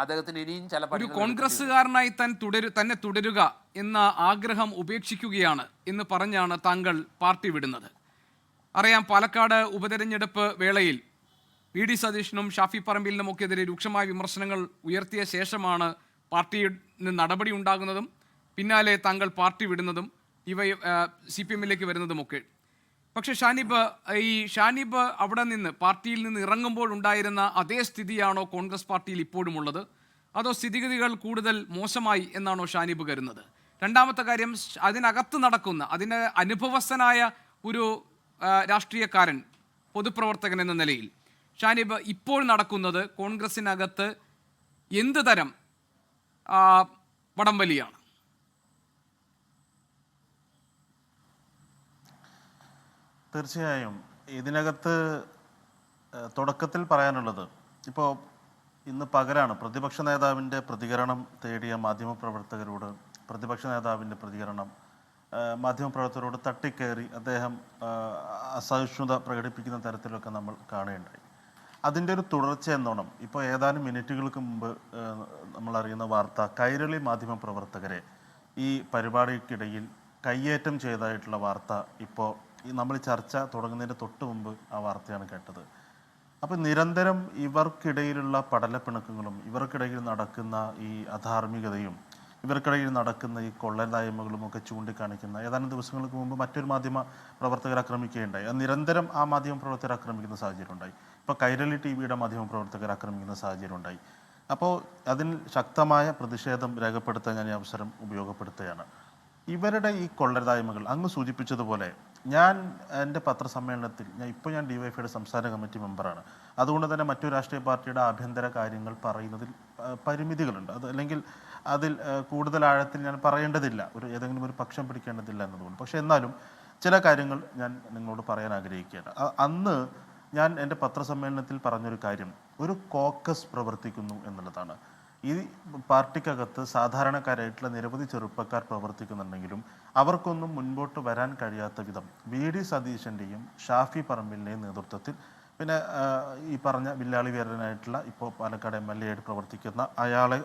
അദ്ദേഹത്തിന് ഇനിയും ചില ഒരു കോൺഗ്രസ്സുകാരനായി താൻ തുടരു തന്നെ തുടരുക എന്ന ആഗ്രഹം ഉപേക്ഷിക്കുകയാണ് എന്ന് പറഞ്ഞാണ് താങ്കൾ പാർട്ടി വിടുന്നത്. അറിയാം പാലക്കാട് ഉപതെരഞ്ഞെടുപ്പ് വേളയിൽ വി ഡി സതീഷിനും ഷാഫി പറമ്പിലിനുമൊക്കെതിരെ രൂക്ഷമായ വിമർശനങ്ങൾ ഉയർത്തിയ ശേഷമാണ് പാർട്ടിയിൽ നിന്ന് നടപടി ഉണ്ടാകുന്നതും പിന്നാലെ താങ്കൾ പാർട്ടി വിടുന്നതും ഇവ സി പി എമ്മിലേക്ക് വരുന്നതുമൊക്കെ. പക്ഷെ ഷാനിബ് ഈ ഷാനിബ് അവിടെ നിന്ന് പാർട്ടിയിൽ നിന്ന് ഇറങ്ങുമ്പോൾ ഉണ്ടായിരുന്ന അതേ സ്ഥിതിയാണോ കോൺഗ്രസ് പാർട്ടിയിൽ ഇപ്പോഴും ഉള്ളത് അതോ സ്ഥിതിഗതികൾ കൂടുതൽ മോശമായി എന്നാണോ ഷാനിബ് കരുതുന്നത്? രണ്ടാമത്തെ കാര്യം അതിനകത്ത് നടക്കുന്ന അതിന് അനുഭവസ്ഥനായ ഒരു രാഷ്ട്രീയക്കാരൻ പൊതുപ്രവർത്തകൻ എന്ന നിലയിൽ ഷാനിബ് ഇപ്പോൾ നടക്കുന്നത് കോൺഗ്രസിനകത്ത് എന്ത് തരം വടംവലിയാണ്? തീർച്ചയായും ഇതിനകത്ത് തുടക്കത്തിൽ പറയാനുള്ളത് ഇപ്പോൾ ഇന്ന് പകരാണ് പ്രതിപക്ഷ നേതാവിന്റെ പ്രതികരണം തേടിയ മാധ്യമപ്രവർത്തകരോട് പ്രതിപക്ഷ നേതാവിന്റെ പ്രതികരണം മാധ്യമപ്രവർത്തകരോട് തട്ടിക്കയറി അദ്ദേഹം അസഹിഷ്ണുത പ്രകടിപ്പിക്കുന്ന തരത്തിലൊക്കെ നമ്മൾ കാണുകയുണ്ടായി അതിന്റെ ഒരു തുടർച്ച എന്നോണം ഇപ്പോൾ ഏതാനും മിനിറ്റുകൾക്ക് മുമ്പ് നമ്മൾ അറിയുന്ന വാർത്ത കൈരളി മാധ്യമപ്രവർത്തകരെ ഈ പരിപാടിക്കിടയിൽ കയ്യേറ്റം ചെയ്തതായിട്ടുള്ള വാർത്ത ഇപ്പോൾ നമ്മൾ ചർച്ച തുടങ്ങുന്നതിന്റെ തൊട്ട് മുമ്പ് ആ വാർത്തയാണ് കേട്ടത്. അപ്പം നിരന്തരം ഇവർക്കിടയിലുള്ള പടലപ്പിണക്കങ്ങളും ഇവർക്കിടയിൽ നടക്കുന്ന ഈ അധാർമികതയും ഇവർക്കിടയിൽ നടക്കുന്ന ഈ കൊള്ളലായ്മകളും ഒക്കെ ചൂണ്ടിക്കാണിക്കുന്ന ഏതാനും ദിവസങ്ങൾക്ക് മുമ്പ് മറ്റൊരു മാധ്യമ പ്രവർത്തകർ ആക്രമിക്കുകയുണ്ടായി. നിരന്തരം ആ മാധ്യമ പ്രവർത്തകർ ആക്രമിക്കുന്ന സാഹചര്യം ഉണ്ടായി ഇപ്പോൾ കൈരളി ടി വിയുടെ മാധ്യമ പ്രവർത്തകർ ആക്രമിക്കുന്ന സാഹചര്യം ഉണ്ടായി അപ്പോൾ അതിൽ ശക്തമായ പ്രതിഷേധം രേഖപ്പെടുത്താൻ ഞാൻ ഈ അവസരം ഉപയോഗപ്പെടുത്തുകയാണ്. ഇവരുടെ ഈ കൊള്ളരുതായ്മകൾ അങ്ങ് സൂചിപ്പിച്ചതുപോലെ ഞാൻ എന്റെ പത്രസമ്മേളനത്തിൽ ഞാൻ ഇപ്പോൾ ഞാൻ ഡിവൈഫൈയുടെ സംസ്ഥാന കമ്മിറ്റി മെമ്പറാണ്. അതുകൊണ്ട് തന്നെ മറ്റു രാഷ്ട്രീയ പാർട്ടിയുടെ ആഭ്യന്തര കാര്യങ്ങൾ പറയുന്നതിൽ പരിമിതികളുണ്ട്. അത് അല്ലെങ്കിൽ അതിൽ കൂടുതൽ ആഴത്തിൽ ഞാൻ പറയേണ്ടതില്ല. ഒരു ഏതെങ്കിലും ഒരു പക്ഷം പിടിക്കേണ്ടതില്ല എന്നതുകൊണ്ട്. പക്ഷേ എന്നാലും ചില കാര്യങ്ങൾ ഞാൻ നിങ്ങളോട് പറയാൻ ആഗ്രഹിക്കുകയാണ്. അന്ന് ഞാൻ എന്റെ പത്രസമ്മേളനത്തിൽ പറഞ്ഞൊരു കാര്യം ഒരു കോക്കസ് പ്രവർത്തിക്കുന്നു എന്നുള്ളതാണ്. ഈ പാർട്ടിക്കകത്ത് സാധാരണക്കാരായിട്ടുള്ള നിരവധി ചെറുപ്പക്കാർ പ്രവർത്തിക്കുന്നുണ്ടെങ്കിലും അവർക്കൊന്നും മുൻപോട്ട് വരാൻ കഴിയാത്ത വിധം വി ഡി സതീശന്റെയും ഷാഫി പറമ്പിലിന്റെയും നേതൃത്വത്തിൽ പിന്നെ ഈ പറഞ്ഞ വില്ലാളി വീരനായിട്ടുള്ള ഇപ്പോൾ പാലക്കാട് എം എൽ എ ആയിട്ട് പ്രവർത്തിക്കുന്ന അയാളെ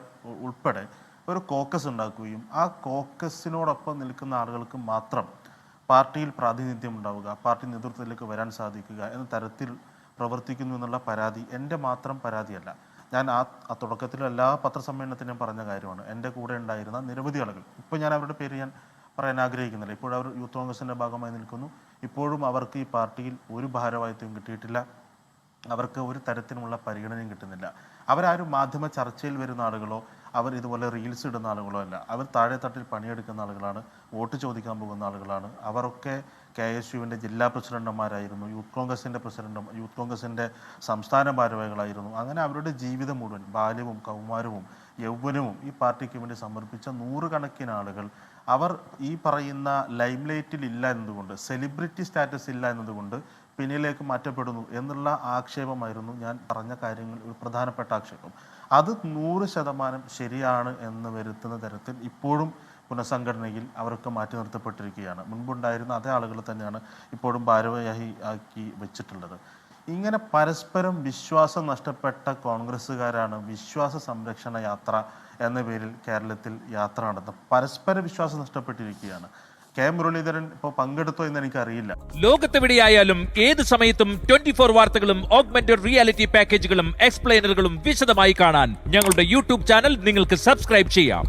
ഉൾപ്പെടെ ഒരു കോക്കസ് ഉണ്ടാക്കുകയും ആ കോക്കസിനോടൊപ്പം നിൽക്കുന്ന ആളുകൾക്ക് മാത്രം പാർട്ടിയിൽ പ്രാതിനിധ്യം ഉണ്ടാവുക പാർട്ടി നേതൃത്വത്തിലേക്ക് വരാൻ സാധിക്കുക എന്ന തരത്തിൽ പ്രവർത്തിക്കുന്നു എന്നുള്ള പരാതി എന്റെ മാത്രം പരാതിയല്ല. ഞാൻ ആ തുടക്കത്തിൽ എല്ലാ പത്രസമ്മേളനത്തിനും പറഞ്ഞ കാര്യമാണ്. എന്റെ കൂടെ ഉണ്ടായിരുന്ന നിരവധി ആളുകൾ. ഇപ്പോൾ ഞാൻ അവരുടെ പേര് ഞാൻ പറയാൻ ആഗ്രഹിക്കുന്നില്ല. ഇപ്പോൾ അവർ യൂത്ത് കോൺഗ്രസിന്റെ ഭാഗമായി നിൽക്കുന്നു. ഇപ്പോഴും അവർക്ക് ഈ പാർട്ടിയിൽ ഒരു ഭാരവാഹിത്വം കിട്ടിയിട്ടില്ല. അവർക്ക് ഒരു തരത്തിലുള്ള പരിഗണനയും കിട്ടുന്നില്ല. അവരാരും മാധ്യമ ചർച്ചയിൽ വരുന്ന ആളുകളോ അവർ ഇതുപോലെ റീൽസ് ഇടുന്ന ആളുകളോ അല്ല. അവർ താഴെ തട്ടിൽ പണിയെടുക്കുന്ന ആളുകളാണ് വോട്ട് ചോദിക്കാൻ പോകുന്ന ആളുകളാണ്. അവരൊക്കെ കെ എസ് യുവിന്റെ ജില്ലാ പ്രസിഡന്റുമാരായിരുന്നു യൂത്ത് കോൺഗ്രസിന്റെ പ്രസിഡന്റും യൂത്ത് കോൺഗ്രസിന്റെ സംസ്ഥാന ഭാരവാഹികളായിരുന്നു. അങ്ങനെ അവരുടെ ജീവിതം മുഴുവൻ ബാല്യവും കൗമാരവും യൗവനവും ഈ പാർട്ടിക്ക് വേണ്ടി സമർപ്പിച്ച നൂറുകണക്കിന് ആളുകൾ അവർ ഈ പറയുന്ന ലൈംലൈറ്റിൽ ഇല്ല എന്നതുകൊണ്ട് സെലിബ്രിറ്റി സ്റ്റാറ്റസ് ഇല്ല എന്നതുകൊണ്ട് പിന്നിലേക്ക് മാറ്റപ്പെടുന്നു എന്നുള്ള ആക്ഷേപമായിരുന്നു ഞാൻ പറഞ്ഞ കാര്യങ്ങൾ ഒരു പ്രധാനപ്പെട്ട ആക്ഷേപം. അത് നൂറ് ശതമാനം ശരിയാണ് എന്ന് വരുത്തുന്ന തരത്തിൽ ഇപ്പോഴും പുനഃസംഘടനയിൽ അവർക്ക് മാറ്റി നിർത്തപ്പെട്ടിരിക്കുകയാണ്. മുൻപുണ്ടായിരുന്ന അതേ ആളുകൾ തന്നെയാണ് ഇപ്പോഴും ഭാരവാഹി ആക്കി വെച്ചിട്ടുള്ളത്. ഇങ്ങനെ പരസ്പരം വിശ്വാസം നഷ്ടപ്പെട്ട കോൺഗ്രസ്സുകാരാണ് വിശ്വാസ സംരക്ഷണ യാത്ര എന്ന പേരിൽ കേരളത്തിൽ യാത്ര നടത്തുന്നത്. പരസ്പര വിശ്വാസം നഷ്ടപ്പെട്ടിരിക്കുകയാണ്. കെ മുരളീധരൻ ഇപ്പോൾ പങ്കെടുത്തോ എന്ന് എനിക്കറിയില്ല. ലോകത്തെവിടെയായാലും ഏത് സമയത്തും ട്വന്റി ഫോർ വാർത്തകളും ഓഗ്മെന്റഡ് റിയാലിറ്റി പാക്കേജുകളും എക്സ്പ്ലെയിനറുകളും വിശദമായി കാണാൻ ഞങ്ങളുടെ യൂട്യൂബ് ചാനൽ നിങ്ങൾക്ക് സബ്സ്ക്രൈബ് ചെയ്യാം.